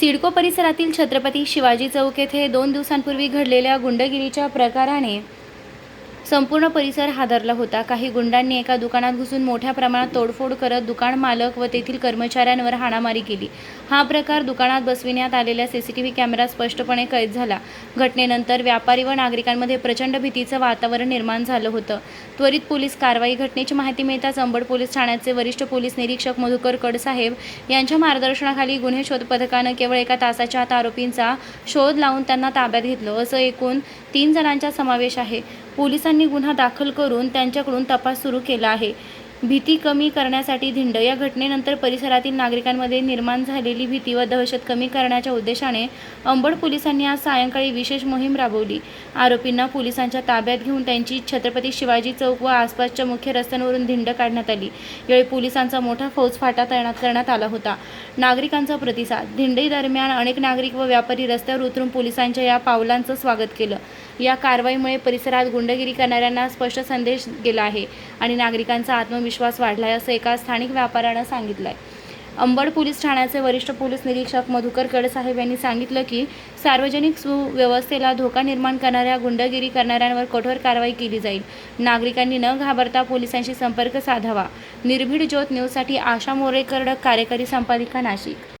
सिडको परिसरातील छत्रपती शिवाजी चौक येथे दोन दिवसांपूर्वी घडलेल्या गुंडगिरीच्या प्रकाराने संपूर्ण परिसर हादरला होता. काही गुंडांनी एका दुकानात घुसून मोठ्या प्रमाणात तोडफोड करत दुकान मालक व तेथील कर्मचाऱ्यांवर हाणामारी केली. हा प्रकार दुकानात बसविण्यात आलेल्या सीसीटीव्ही कॅमेऱ्यात स्पष्टपणे कैद झाला. घटनेनंतर व्यापारी व नागरिकांमध्ये प्रचंड भीतीचं वातावरण निर्माण झालं होतं. त्वरित पोलीस कारवाई घटनेची माहिती मिळताच अंबड पोलीस ठाण्याचे वरिष्ठ पोलीस निरीक्षक मधुकर कडसाहेब यांच्या मार्गदर्शनाखाली गुन्हे शोध पथकानं केवळ एका तासाच्या आत आरोपींचा शोध लावून त्यांना ताब्यात घेतलं. असं एकूण तीन जणांचा समावेश आहे. पोलिसांनी गुन्हा दाखल करून त्यांच्याकडून तपास सुरू केला आहे. भीती कमी करण्यासाठी धिंड. या घटनेनंतर परिसरातील नागरिकांमध्ये निर्माण झालेली भीती व दहशत कमी करण्याच्या उद्देशाने अंबड पोलिसांनी आज सायंकाळी विशेष मोहीम राबवली. आरोपींना पोलिसांच्या ताब्यात घेऊन त्यांची छत्रपती शिवाजी चौक व आसपासच्या मुख्य रस्त्यांवरून धिंड काढण्यात आली. यावेळी पोलिसांचा मोठा फौजफाटा तैनात करण्यात आला होता. नागरिकांचा प्रतिसाद. धिंडी दरम्यान अनेक नागरिक व व्यापारी रस्त्यावर उतरून पोलिसांच्या या पावलांचं स्वागत केलं. या कारवाईमुळे परिसरात गुंडगिरी करणाऱ्यांना स्पष्ट संदेश गेला आहे आणि नागरिकांचा आत्मविश्वास वाढला आहे असं एका स्थानिक व्यापाऱ्यानं सांगितलं आहे अंबड पोलीस ठाण्याचे वरिष्ठ पोलीस निरीक्षक मधुकर कडसाहेब यांनी सांगितलं की सार्वजनिक सुव्यवस्थेला धोका निर्माण करणाऱ्या गुंडगिरी करणाऱ्यांवर कठोर कारवाई केली जाईल. नागरिकांनी न घाबरता पोलिसांशी संपर्क साधावा. निर्भीड ज्योत न्यूजसाठी आशा मोरेकरडक कार्यकारी संपादिका नाशिक.